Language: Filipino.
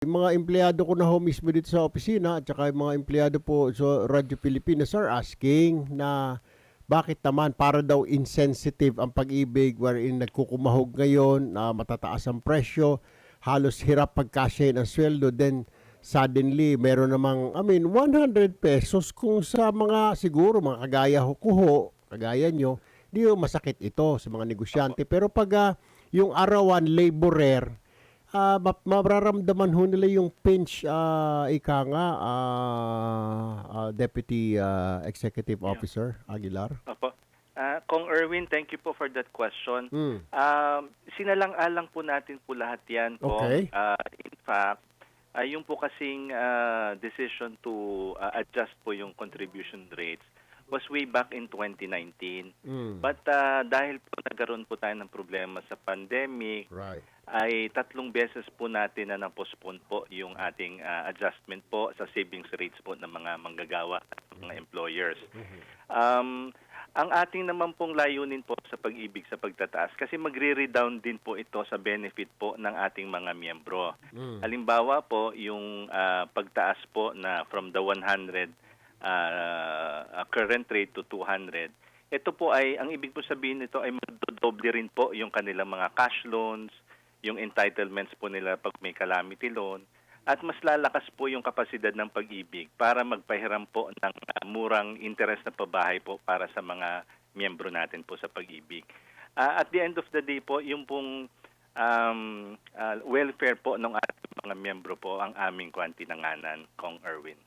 Yung mga empleyado ko na ho mismo dito sa opisina at saka yung mga empleyado po sa Radyo Pilipinas are asking na bakit naman para daw insensitive ang pag-ibig wherein nagkukumahog ngayon na matataas ang presyo, halos hirap pagkasya ng sweldo, then suddenly meron namang, I mean, 100 pesos kung sa mga siguro mga kagaya ho ko ho, kagaya nyo, di masakit ito sa mga negosyante. Pero pag ah, yung arawan laborer, ah ma- mararamdaman ho nila yung pinch ah, ika nga ah, ah, Deputy ah, Executive Officer Aguilar. Opo. Ah, Kong Erwin, thank you po for that question. Mm. Um, sinalang-alang po natin po lahat yan. Kong. Okay. Ah, in fact, ah, yung po kasing ah, decision to ah, adjust po yung contribution rates was way back in 2019. Mm. But ah, dahil po nagkaroon po tayo ng problema sa pandemic, Right. ay tatlong beses po natin na na-postpone po yung ating ah, adjustment po sa savings rates po ng mga manggagawa at mga employers. Um, ang ating naman pong layunin po sa pag-ibig sa pagtataas kasi magre-redown din po ito sa benefit po ng ating mga miyembro. Mm. Halimbawa po yung ah, pagtaas po na from the 100 ah, current rate to 200. Ito po ay ang ibig po sabihin nito ay magdodoble rin po yung kanilang mga cash loans, yung entitlements po nila pag may calamity loan at mas lalakas po yung kapasidad ng pag-ibig para magpahiram po ng ah, murang interest na pabahay po para sa mga miyembro natin po sa pag-ibig. Ah, at the end of the day po, yung pong um, ah, welfare po ng ating mga miyembro po ang aming kwantinanganan, Kong Erwin.